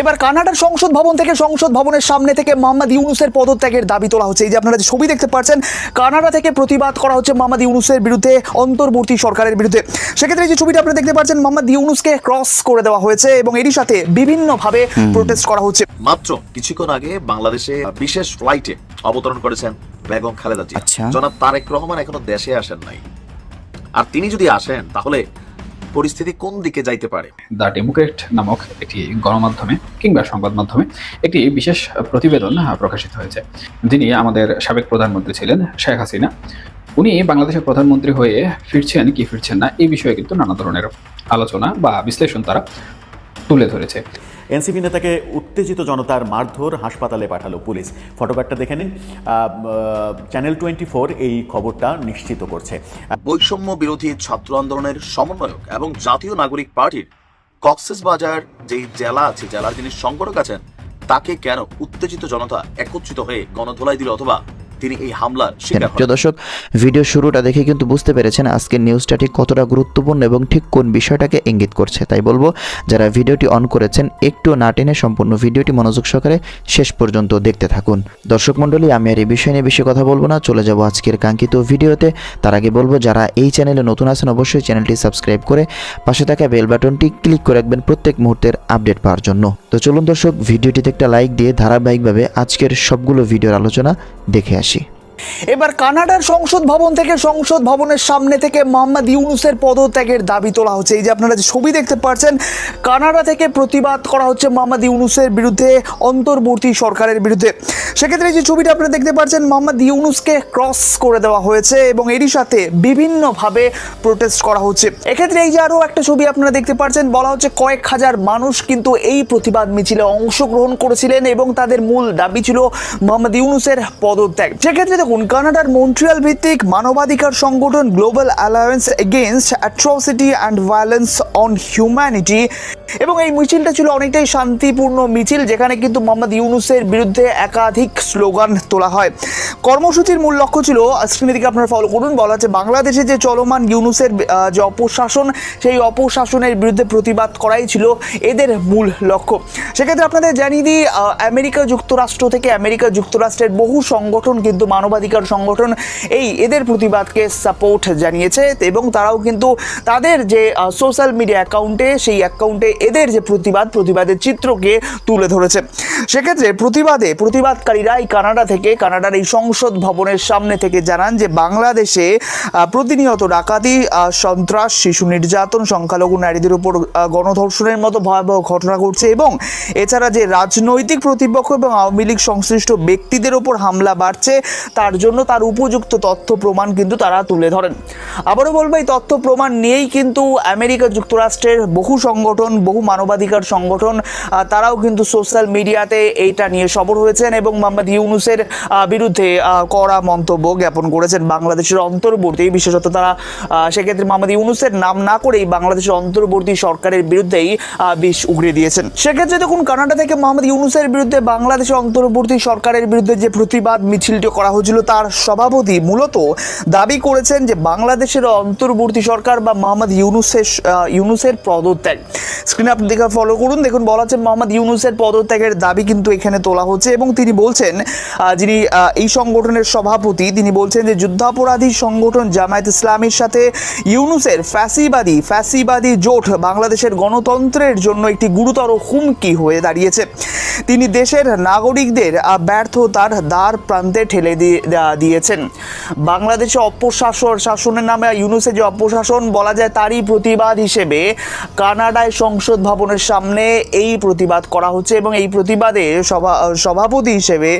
এবার কানাডার সংসদ ভবন থেকে সংসদ ভবনের সামনে থেকে মোহাম্মদ ইউনুসের পদত্যাগের দাবি তোলা হচ্ছে। এই যে আপনারা যে ছবি দেখতে পাচ্ছেন কানাডা থেকে প্রতিবাদ করা হচ্ছে মোহাম্মদ ইউনুসের বিরুদ্ধে অন্তর্বর্তী সরকারের বিরুদ্ধে। সেক্ষেত্রে এই যে ছবিটা আপনারা দেখতে পাচ্ছেন মোহাম্মদ ইউনুসকে ক্রস করে দেওয়া হয়েছে এবং এরই সাথে বিভিন্নভাবে প্রোটেস্ট করা হচ্ছে। মাত্র কিছুক্ষণ আগে বাংলাদেশে বিশেষ ফ্লাইটে অবতরণ করেছেন বেগম খালেদা জিয়া। আচ্ছা। জনাব তারেক রহমান এখনও দেশে আসেন নাই। আর তিনি যদি আসেন তাহলে পরিস্থিতি কোন দিকে যাইতে পারে? দ্য ডেমোক্রেট নামক একটি গণমাধ্যমে কিংবা সংবাদ মাধ্যমে একটি বিশেষ প্রতিবেদন প্রকাশিত হয়েছে। যিনি আমাদের সাবেক প্রধানমন্ত্রী ছিলেন, শেখ হাসিনা। উনি বাংলাদেশের প্রধানমন্ত্রী হয়ে ফিরছেন কি ফিরছেন না, এই বিষয়ে কিন্তু নানা ধরনের আলোচনা বা বিশ্লেষণ তারা তুলে ধরেছে। এনসিপি নেতাকে উত্তেজিত জনতার মারধর হাসপাতালে পাঠালো পুলিশ। ফটোকার্ডটা দেখে নিন। চ্যানেল টোয়েন্টি এই খবরটা নিশ্চিত করছে। বৈষম্য বিরোধী ছাত্র আন্দোলনের সমন্বয়ক এবং জাতীয় নাগরিক পার্টির কক্সেস বাজার যেই জেলা আছে, জেলার যিনি সংগঠক আছেন, তাকে কেন উত্তেজিত জনতা একত্রিত হয়ে গণধোলাই দিল অথবা তিনি এই হামলার শিকার প্রিয় দর্শক ভিডিও শুরুটা দেখে কিন্তু বুঝতে পেরেছেন আজকের নিউজটা ঠিক কতটা গুরুত্বপূর্ণ এবং ঠিক কোন বিষয়টাকে ইঙ্গিত করছে। তাই বলব যারা ভিডিওটি অন করেছেন একটু না টেনে সম্পূর্ণ ভিডিওটি মনোযোগ সহকারে শেষ পর্যন্ত দেখতে থাকুন। দর্শক মণ্ডলী আমি আর এই বিষয় নিয়ে বেশি কথা বলব না চলে যাব আজকের কাঙ্ক্ষিত ভিডিওতে তার আগে বলব যারা এই চ্যানেলে নতুন আছেন অবশ্যই চ্যানেলটি সাবস্ক্রাইব করে পাশে থাকা বেল বাটনটি ক্লিক করে রাখবেন প্রত্যেক মুহূর্তের আপডেট পাওয়ার জন্য। তো চলুন দর্শক ভিডিওটিতে একটা লাইক দিয়ে ধারাবাহিকভাবে আজকের সবগুলো ভিডিওর আলোচনা দেখে আসি। এবার কানাডার সংসদ ভবন থেকে সংসদ ভবনের সামনে থেকে মোহাম্মদ ইউনুসের পদত্যাগের দাবি তোলা হচ্ছে। এই যে আপনারা যে ছবি দেখতে পাচ্ছেন, কানাডা থেকে প্রতিবাদ করা হচ্ছে মোহাম্মদ ইউনুসের বিরুদ্ধে, অন্তর্বর্তী সরকারের বিরুদ্ধে। সেক্ষেত্রে যে ছবিটা আপনারা দেখতে পাচ্ছেন, মোহাম্মদ ইউনুসকে ক্রস করে দেওয়া হয়েছে এবং এরই সাথে বিভিন্নভাবে প্রোটেস্ট করা হচ্ছে। এক্ষেত্রে এই যে আরও একটা ছবি আপনারা দেখতে পাচ্ছেন, বলা হচ্ছে কয়েক হাজার মানুষ কিন্তু এই প্রতিবাদ মিছিলে অংশগ্রহণ করেছিলেন এবং তাদের মূল দাবি ছিল মোহাম্মদ ইউনুসের পদত্যাগ। সেক্ষেত্রে দেখুন, কানাডার মন্ট্রিয়াল ভিত্তিক মানবাধিকার সংগঠন global alliance against atrocity and violence on humanity এবং এই মিছিলটা ছিল অনেকটাই শান্তিপূর্ণ মিছিল, যেখানে কিন্তু মোহাম্মদ ইউনুসের বিরুদ্ধে একাধিক স্লোগান তোলা হয়। কর্মসূচির মূল লক্ষ্য ছিল স্ক্রিনের আপনারা ফলো করুন, বলা হচ্ছে বাংলাদেশে যে চলমান ইউনুসের যে অপশাসন, সেই অপশাসনের বিরুদ্ধে প্রতিবাদ করাই ছিল এদের মূল লক্ষ্য। সেক্ষেত্রে আপনাদের জানিয়ে দিই আমেরিকা যুক্তরাষ্ট্র থেকে আমেরিকা যুক্তরাষ্ট্রের বহু সংগঠন কিন্তু মানবাধিকার সংগঠন এই এদের প্রতিবাদকে সাপোর্ট জানিয়েছে এবং তারাও কিন্তু তাদের যে সোশ্যাল মিডিয়া অ্যাকাউন্টে সেই অ্যাকাউন্টে এদের যে প্রতিবাদ, প্রতিবাদের চিত্রকে তুলে ধরেছে। সেক্ষেত্রে প্রতিবাদে, প্রতিবাদকারীরা এই কানাডা থেকে, কানাডার এই সংসদ ভবনের সামনে থেকে জানান যে, বাংলাদেশে প্রতিনিয়ত ডাকাতি সন্ত্রাস, শিশু নির্যাতন, সংখ্যালঘু নারীদের উপর গণধর্ষণের মতো ভয়াবহ ঘটনা ঘটছে এবং এছাড়া যে রাজনৈতিক প্রতিপক্ষ এবং আওয়ামী লীগ সংশ্লিষ্ট ব্যক্তিদের উপর হামলা বাড়ছে তার জন্য তার উপযুক্ত তথ্য প্রমাণ কিন্তু তারা তুলে ধরেন। আবারও বলব, এই তথ্য প্রমাণ নিয়েই কিন্তু আমেরিকা যুক্তরাষ্ট্রের বহু সংগঠন, বহু মানবাধিকার সংগঠন তারাও কিন্তু সোশ্যাল মিডিয়াতে এইটা নিয়ে সবর হয়েছেন এবং মোহাম্মদ ইউনুসের বিরুদ্ধে কড়া মন্তব্য জ্ঞাপন করেছেন বাংলাদেশের অন্তর্বর্তী। বিশেষত তারা সেক্ষেত্রে মোহাম্মদ ইউনুসের নাম না করেই বাংলাদেশের অন্তর্বর্তী সরকারের বিরুদ্ধেই বিষ উগড়ে দিয়েছেন। সেক্ষেত্রে দেখুন, কানাডা থেকে মোহাম্মদ ইউনুসের বিরুদ্ধে বাংলাদেশের অন্তর্বর্তী সরকারের বিরুদ্ধে যে প্রতিবাদ মিছিলটি করা হয়েছিল তার সভাপতি। মূলত দাবি করেছেন যে বাংলাদেশের অন্তর্বর্তী সরকার বা মোহাম্মদ ইউনুসের ইউনুসের পদত্যাগ। স্ক্রিনে আপনি দেখে ফলো করুন। দেখুন, বলা হচ্ছে মোহাম্মদ ইউনুসের পদত্যাগের দাবি কিন্তু এখানে তোলা হচ্ছে এবং তিনি বলছেন যিনি এই সংগঠনের সভাপতি, তিনি বলছেন যে যুদ্ধাপরাধী সংগঠন জামায়াত ইসলামীর সাথে ইউনুসের ফ্যাসিবাদী ফ্যাসিবাদী জোট বাংলাদেশের গণতন্ত্রের জন্য একটি গুরুতর হুমকি হয়ে দাঁড়িয়েছে। তিনি দেশের নাগরিকদের ব্যর্থতার দ্বার প্রান্তে ঠেলে দেয়া- দিয়েছেন। বাংলাদেশে অপশাসন শাসনের নামে ইউনুসে যে অপশাসন বলা যায় তারই প্রতিবাদ হিসেবে কানাডায় সংসদ ভবনের সামনে এই প্রতিবাদ করা হচ্ছে এবং এই প্রতিবাদে সভা সভাপতি হিসেবে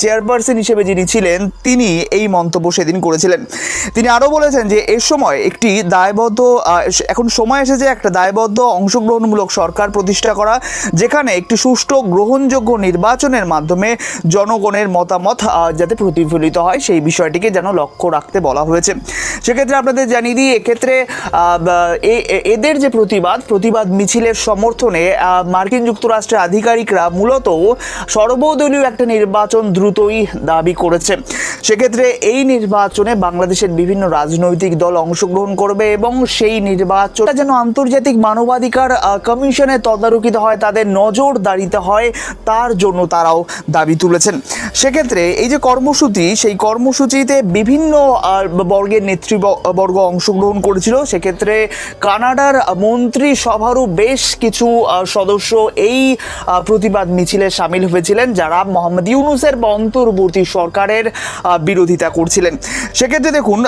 চেয়ারপারসন হিসেবে যিনি ছিলেন, তিনি এই মন্তব্য সেদিন করেছিলেন। তিনি আরও বলেছেন যে এর সময় একটি দায়বদ্ধ এখন সময় এসেছে একটা দায়বদ্ধ, অংশগ্রহণমূলক সরকার প্রতিষ্ঠা করা, যেখানে একটি সুষ্ঠু, গ্রহণযোগ্য নির্বাচনের মাধ্যমে জনগণের মতামত যাতে প্রতিফলিত হয়, সেই বিষয়টিকে যেন লক্ষ্য রাখতে বলা হয়েছে। সেক্ষেত্রে আপনাদের জানিয়ে দিই, এক্ষেত্রে এদের যে প্রতিবাদ প্রতিবাদ মিছিলের সমর্থনে মার্কিন যুক্তরাষ্ট্রের আধিকারিকরা মূলত সর্বদলীয় একটা নির্বাচন দ্রুতই দাবি করেছে। সেক্ষেত্রে এই নির্বাচনে বাংলাদেশের বিভিন্ন রাজনৈতিক দল অংশগ্রহণ করবে এবং সেই নির্বাচন যেন আন্তর্জাতিক মানবাধিকার কমিশনের তদারকিতে হয়, তাদের নজর দাঁড়িতে হয়, তার জন্য তারাও দাবি তুলেছেন। সেক্ষেত্রে এই যে কর্মসূচি সেই কর্মসূচিতে বিভিন্ন বর্গের নেতৃবর্গ অংশগ্রহণ করেছিল। সেক্ষেত্রে কানাডার মন্ত্রী সভারও বেশ কিছু সদস্য এই প্রতিবাদ মিছিলে সামিল হয়েছিলেন, যারা মোহাম্মদ ইউনুসের অন্তর্বর্তী সরকারের বিরোধিতা করছিলেন। সেক্ষেত্রে দেখুন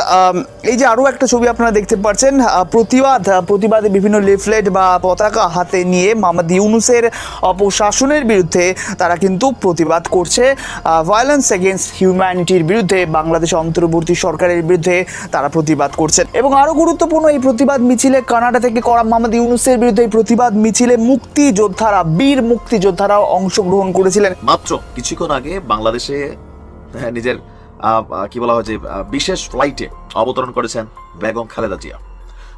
এই যে আরও একটা ছবি আপনারা দেখতে পাচ্ছেন প্রতিবাদ প্রতিবাদে বিভিন্ন লিফলেট বা পতাকা হাতে নিয়ে মোহাম্মদ ইউনুসের অপশাসনের বিরুদ্ধে তারা কিন্তু প্রতিবাদ করছে ভায়োলেন্স এগেনস্ট হিউম্যানিটির বিরুদ্ধে বাংলাদেশ অন্তর্বর্তী সরকারের বিরুদ্ধে তারা প্রতিবাদ করছেন। এবং আরও গুরুত্বপূর্ণ এই প্রতিবাদ মিছিলে কানাডা থেকে করা মোহাম্মদ ইউনুসের বিরুদ্ধে এই প্রতিবাদ মিছিলে মুক্তিযোদ্ধারা বীর মুক্তিযোদ্ধারাও অংশগ্রহণ করেছিলেন। মাত্র কিছুক্ষণ আগে বাংলাদেশে হ্যাঁ, নিজের কি বলা হয় যে বিশেষ ফ্লাইটে অবতরণ করেছেন বেগম খালেদা জিয়া।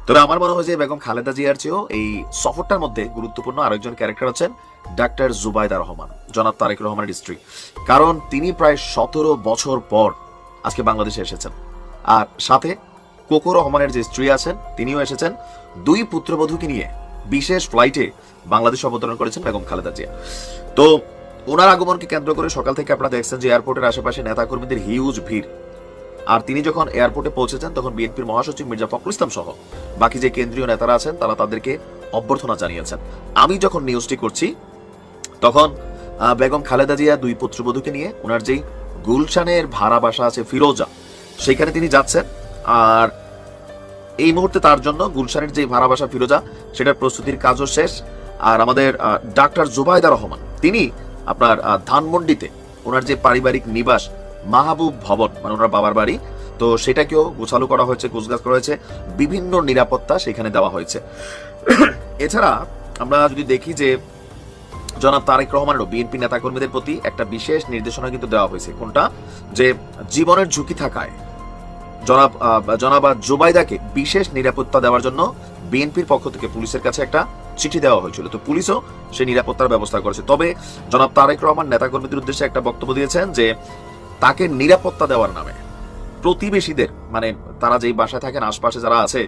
তবে আমার মনে হয় যে বেগম খালেদা জিয়ার চেয়েও এই সফরটার মধ্যে গুরুত্বপূর্ণ আরেকজন ক্যারেক্টার আছেন। ডাক্তার জুবাইদা রহমান, জনাব তারেক রহমানের স্ত্রী। কারণ তিনি প্রায় সতেরো বছর পর আজকে বাংলাদেশে এসেছেন। আর সাথে কোকো রহমানের যে স্ত্রী আছেন, তিনিও এসেছেন। দুই পুত্রবধূকে নিয়ে বিশেষ ফ্লাইটে বাংলাদেশ অবতরণ করেছেন বেগম খালেদা জিয়া। তো ওনার আগমনকে কেন্দ্র করে সকাল থেকে আপনারা দেখছেন যে এয়ারপোর্টের আশেপাশে নেতাকর্মীদের হিউজ ভিড়। আর তিনি যখন এয়ারপোর্টে পৌঁছেছেন, তখন বিএনপির মহাসচিব মির্জা ফখরুল ইসলাম সহ বাকি যে কেন্দ্রীয় নেতারা আছেন, তারা তাদেরকে অভ্যর্থনা জানিয়েছেন। আমি যখন নিউজটি করছি তখন বেগম খালেদা জিয়া দুই পুত্রবধূকে নিয়ে ওনার যেই গুলশানের ভাড়া বাসা আছে ফিরোজা, সেখানে তিনি যাচ্ছেন। আর এই মুহূর্তে তার জন্য গুলশানের যে ভাড়া বাসা ফিরোজা, সেটার প্রস্তুতির কাজও শেষ। আর আমাদের ডাক্তার জুবাইদা রহমান, তিনি আপনার ধানমন্ডিতে ওনার যে পারিবারিক নিবাস, মাহবুব ভবন মানে ওনার বাবার বাড়ি, তো সেটাকেও গোছালো করা হয়েছে, গোছগাছ করা হয়েছে, বিভিন্ন নিরাপত্তা সেখানে দেওয়া হয়েছে। এছাড়া আমরা যদি দেখি যে জনাব তারেক রহমানেরও বিএনপি নেতাকর্মীদের প্রতি একটা বিশেষ নির্দেশনা কিন্তু দেওয়া হয়েছে। কোনটা? যে জীবনের ঝুঁকি থাকায়। জনাব জনাব জুবাইদাকে বিশেষ নিরাপত্তা দেওয়ার জন্য বিএনপির পক্ষ থেকে পুলিশের কাছে একটা চিঠি দেওয়া হয়েছিল। তো পুলিশও সেই নিরাপত্তার ব্যবস্থা করেছে। তবে জনাব তারেক রহমান নেতাকর্মীদের উদ্দেশ্যে একটা বক্তব্য দিয়েছেন যে তাকে নিরাপত্তা দেওয়ার নামে প্রতিবেশীদের মানে তারা যেই বাসায় থাকেন, আশপাশে যারা আছে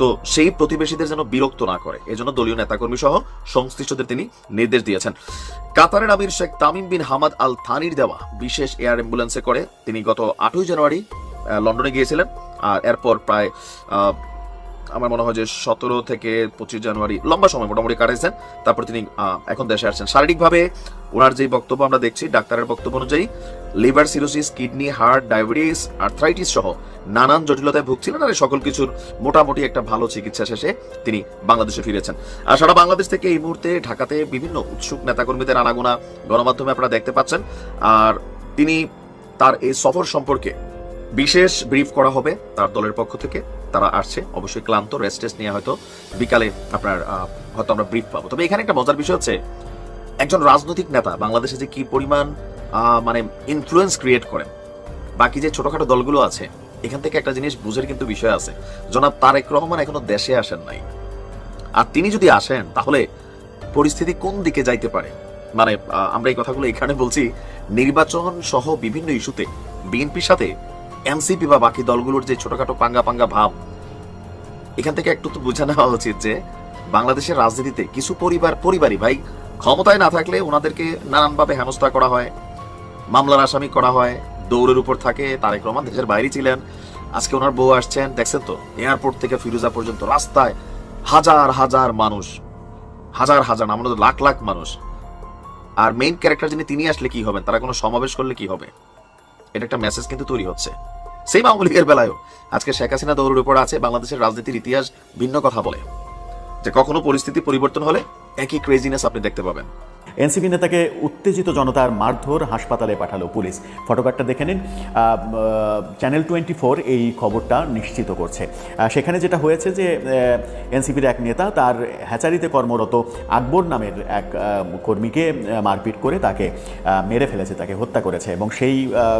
তো সেই প্রতিবেশীদের যেন বিরক্ত না করে। এজন্য দলীয় নেতাকর্মী সহ সংশ্লিষ্টদের তিনি নির্দেশ দিয়েছেন। কাতারের আমির Sheikh Tamim bin Hamad Al থানির দেওয়া বিশেষ এয়ার অ্যাম্বুলেন্সে করে তিনি গত আটই জানুয়ারি লন্ডনে গিয়েছিলেন। আর এরপর প্রায় আমার মনে হয় যে সতেরো থেকে পঁচিশ জানুয়ারি লম্বা সময় মোটামুটি কাটাইছেন। তারপর তিনি এখন দেশে আসছেন। শারীরিকভাবে ওনার যে বক্তব্য আমরা দেখছি, ডাক্তারের বক্তব্য অনুযায়ী liver cirrhosis, kidney, heart, diabetes, arthritis সহ নানান জটিলতায় ভুগছিলেন আর সকল কিছুর মোটামুটি একটা ভালো চিকিৎসা শেষে তিনি বাংলাদেশে ফিরেছেন। আর সারা বাংলাদেশ থেকে এই মুহূর্তে ঢাকাতে বিভিন্ন উৎসুক নেতাকর্মীদের আনাগোনা গণমাধ্যমে আপনারা দেখতে পাচ্ছেন। আর তিনি তার এই সফর সম্পর্কে বিশেষ ব্রিফ করা হবে তার দলের পক্ষ থেকে। তারা আসছে, অবশ্যই ক্লান্ত রেস্ট টেস্ট নিয়ে হয়তো বিকালে আপনার হয়তো আমরা ব্রিফ পাবো। তবে এখানে একটা মজার বিষয় হচ্ছে, একজন রাজনৈতিক নেতা বাংলাদেশে যে কি পরিমাণ মানে ইনফ্লুয়েন্স ক্রিয়েট করেন বাকি যে ছোটখাটো দলগুলো আছে, এখান থেকে একটা জিনিস বুঝের কিন্তু বিষয় আছে। জনাব তারেক রহমান এখনও দেশে আসেন নাই। আর তিনি যদি আসেন, তাহলে পরিস্থিতি কোন দিকে যাইতে পারে? মানে আমরা এই কথাগুলো এখানে বলছি, নির্বাচন সহ বিভিন্ন ইস্যুতে বিএনপির সাথে এনসিপি বা বাকি দলগুলোর যে ছোটখাটো পাঙ্গা পাঙ্গা ভাব, এখান থেকে একটু তো বুঝে নেওয়া উচিত যে, বাংলাদেশের রাজনীতিতে কিছু পরিবার, পরিবারই ভাই, ক্ষমতায় না থাকলে ওনাদেরকে নানানভাবে হেনস্থা করা হয়। মামলার আসামি করা হয়, দৌড়ের উপর থাকে, তারেক রহমান দেশের বাইরে ছিলেন। আজকে ওনার বউ আসছেন, দেখছেন তো, এয়ারপোর্ট থেকে ফিরোজা পর্যন্ত রাস্তায় হাজার হাজার মানুষ, হাজার হাজার আমরা তো লাখ লাখ মানুষ। আর মেইন ক্যারেক্টার যিনি, তিনি আসলে কি হবেন? তারা কোনো সমাবেশ করলে কি হবে? এটা একটা মেসেজ কিন্তু তৈরি হচ্ছে। সেই আওয়ামী লীগের বেলায়ও, আজকে শেখ হাসিনা দৌড়ের উপর আছে, বাংলাদেশের রাজনীতির ইতিহাস ভিন্ন কথা বলে। যে কখনো পরিস্থিতি পরিবর্তন হলে একই ক্রেজিনেস আপনি দেখতে পাবেন। এনসিপি নেতাকে উত্তেজিত জনতার মারধর হাসপাতালে পাঠালো পুলিশ। ফটোকার্ডটা দেখে নিন। চ্যানেল টোয়েন্টি ফোর এই খবরটা নিশ্চিত করছে। সেখানে যেটা হয়েছে যে এনসিপির এক নেতা তার হ্যাচারিতে কর্মরত আকবর নামের এক কর্মীকে মারপিট করে তাকে মেরে ফেলেছে, তাকে হত্যা করেছে এবং সেই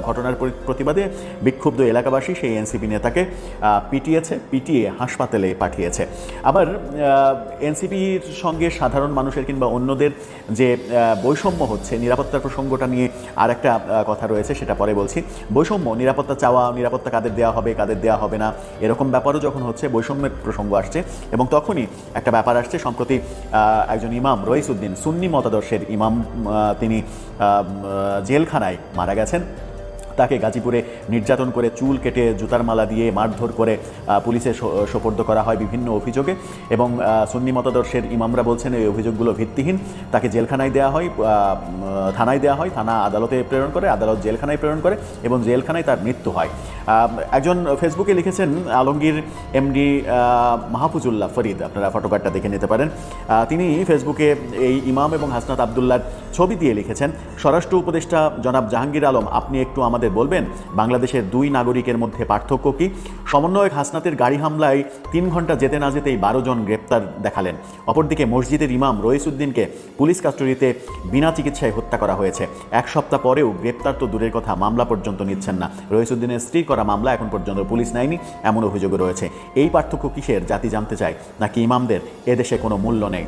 ঘটনার প্রতিবাদে বিক্ষুব্ধ এলাকাবাসী সেই এনসিপি নেতাকে পিটিয়েছে, পিটিয়ে হাসপাতালে পাঠিয়েছে। আবার এনসিপির সঙ্গে সাধারণ মানুষের কিংবা অন্যদের যে বৈষম্য হচ্ছে, নিরাপত্তার প্রসঙ্গটা নিয়ে আর একটা কথা রয়েছে, সেটা পরে বলছি। বৈষম্য, নিরাপত্তা চাওয়া, নিরাপত্তা কাদের দেওয়া হবে, কাদের দেওয়া হবে না, এরকম ব্যাপারও যখন হচ্ছে, বৈষম্যের প্রসঙ্গ আসছে। এবং তখনই একটা ব্যাপার আসছে, সম্প্রতি একজন ইমাম রইসুদ্দিন সুন্নি মতাদর্শের ইমাম তিনি জেলখানায় মারা গেছেন। তাকে গাজীপুরে নির্যাতন করে চুল কেটে জুতার মালা দিয়ে মারধর করে পুলিশে সোপর্দ করা হয় বিভিন্ন অভিযোগে এবং সুন্নি মতাদর্শের ইমামরা বলছেন এই অভিযোগগুলো ভিত্তিহীন। তাকে জেলখানায় দেওয়া হয় থানায় দেওয়া হয়, থানা আদালতে প্রেরণ করে, আদালত জেলখানায় প্রেরণ করে এবং জেলখানায় তার মৃত্যু হয়। একজন ফেসবুকে লিখেছেন, আলমগীর এমডি মাহফুজুল্লাহ ফরিদ, আপনারা ফটোকার্ডটা দেখে নিতে পারেন। তিনি ফেসবুকে এই ইমাম এবং হাসনাত আবদুল্লার ছবি দিয়ে লিখেছেন, স্বরাষ্ট্র উপদেষ্টা জনাব জাহাঙ্গীর আলম, আপনি একটু আমাদের বলবেন, বাংলাদেশের দুই নাগরিকের মধ্যে পার্থক্য কি? সমন্বয়ক হাসনাতের গাড়ি হামলায় তিন ঘণ্টা যেতে না যেতেই বারো জন গ্রেপ্তার দেখালেন। অপরদিকে মসজিদের ইমাম রইসুদ্দিনকে পুলিশ কাস্টডিতে বিনা চিকিৎসায় হত্যা করা হয়েছে। এক সপ্তাহ পরেও গ্রেপ্তার তো দূরের কথা, মামলা পর্যন্ত নিচ্ছেন না। রইসুদ্দিনের স্ত্রীর করা মামলা এখন পর্যন্ত পুলিশ নেয়নি, এমন অভিযোগও রয়েছে। এই পার্থক্য কিসের, জাতি জানতে চায়, নাকি ইমামদের এদেশে কোনো মূল্য নেই?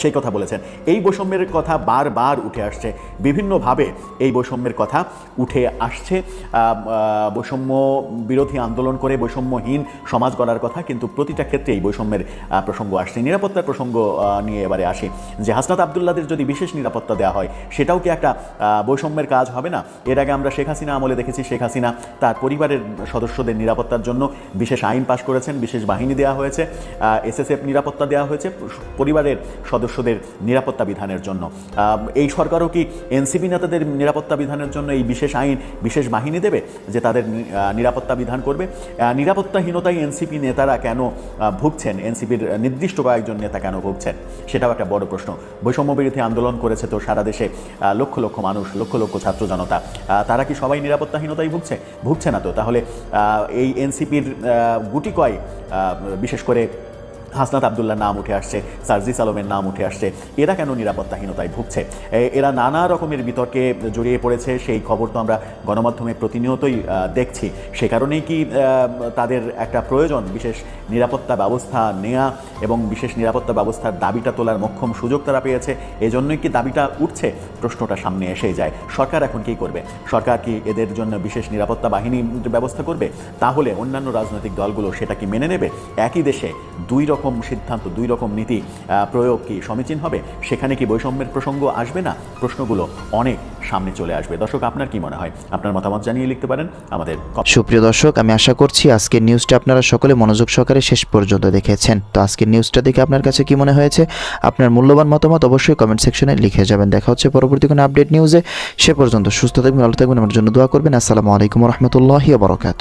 সেই কথা বলেছেন। এই বৈষম্যের কথা বারবার উঠে আসছে। বিভিন্নভাবে এই বৈষম্যের কথা উঠে আসছে। বৈষম্য বিরোধী আন্দোলন করে বৈষম্যহীন সমাজ গড়ার কথা কিন্তু প্রতিটা ক্ষেত্রে এই বৈষম্যের প্রসঙ্গ আসছে। নিরাপত্তার প্রসঙ্গ নিয়ে এবারে আসি। যে হাসনাত আবদুল্লাদের যদি বিশেষ নিরাপত্তা দেওয়া হয়, সেটাও কি একটা বৈষম্যের কাজ হবে না? এর আগে আমরা শেখ হাসিনা আমলে দেখেছি শেখ হাসিনা তার পরিবারের সদস্যদের নিরাপত্তার জন্য বিশেষ আইন পাশ করেছেন, বিশেষ বাহিনী দেওয়া হয়েছে এসএসএফ নিরাপত্তা দেওয়া হয়েছে, পরিবারের সদস্যদের নিরাপত্তা বিধানের জন্য। এই সরকারও কি এনসিপি নেতাদের নিরাপত্তা বিধানের জন্য এই বিশেষ আইন, বিশেষ বাহিনী দেবে যে তাদের নিরাপত্তা বিধান করবে? নিরাপত্তাহীনতায় এনসিপি নেতারা কেন ভুগছেন? এনসিপির নির্দিষ্ট কয়েকজন নেতা কেন ভুগছেন? সেটাও একটা বড় প্রশ্ন। বৈষম্য বিরোধী আন্দোলন করেছে তো সারা দেশে লক্ষ লক্ষ মানুষ, লক্ষ লক্ষ ছাত্র জনতা। তারা কি সবাই নিরাপত্তাহীনতায় ভুগছে? ভুগছে না তো। তাহলে এই এনসিপির গুটি কয় বিশেষ করে হাসনাত আবদুল্লার নাম উঠে আসছে, সার্জিস আলমের নাম উঠে আসছে। এরা কেন নিরাপত্তাহীনতায় ভুগছে? এরা নানা রকমের বিতর্কে জড়িয়ে পড়েছে, সেই খবর তো আমরা গণমাধ্যমে প্রতিনিয়তই দেখছি। সে কারণেই কি তাদের একটা প্রয়োজন, বিশেষ নিরাপত্তা ব্যবস্থা নেওয়া এবং বিশেষ নিরাপত্তা ব্যবস্থার দাবিটা তোলার মক্ষম সুযোগ তারা পেয়েছে, এজন্যই কি দাবিটা উঠছে? প্রশ্নটা সামনে এসেই যায়। সরকার এখন কি করবে? সরকার কি এদের জন্য বিশেষ নিরাপত্তা বাহিনী ব্যবস্থা করবে? তাহলে অন্যান্য রাজনৈতিক দলগুলো সেটা কি মেনে নেবে? একই দেশে দুই রকম সিদ্ধান্ত, দুই রকম নীতি প্রয়োগ কি সমীচীন হবে? সেখানে কি বৈষম্যের প্রসঙ্গ আসবে না? প্রশ্নগুলো অনেক সামনে চলে আসবে। দর্শক, আপনার কি মনে হয়? আপনার মতামত জানিয়ে লিখতে পারেন আমাদের সুপ্রিয় দর্শক, আমি আশা করছি আজকের নিউজটা আপনারা সকলে মনোযোগ সহকারে শেষ পর্যন্ত দেখেছেন। তো আজকের নিউজটা দেখে আপনার কাছে কি মনে হয়েছে? আপনার মূল্যবান মতামত অবশ্যই কমেন্ট সেকশনে লিখে যাবেন। দেখা হচ্ছে পরবর্তী কোনো আপডেট নিউজে সে পর্যন্ত সুস্থ থাকবেন, ভালো থাকবেন। আমার জন্য দোয়া করবেন। আসসালামু আলাইকুম রহমতুল্লাহি বরকাত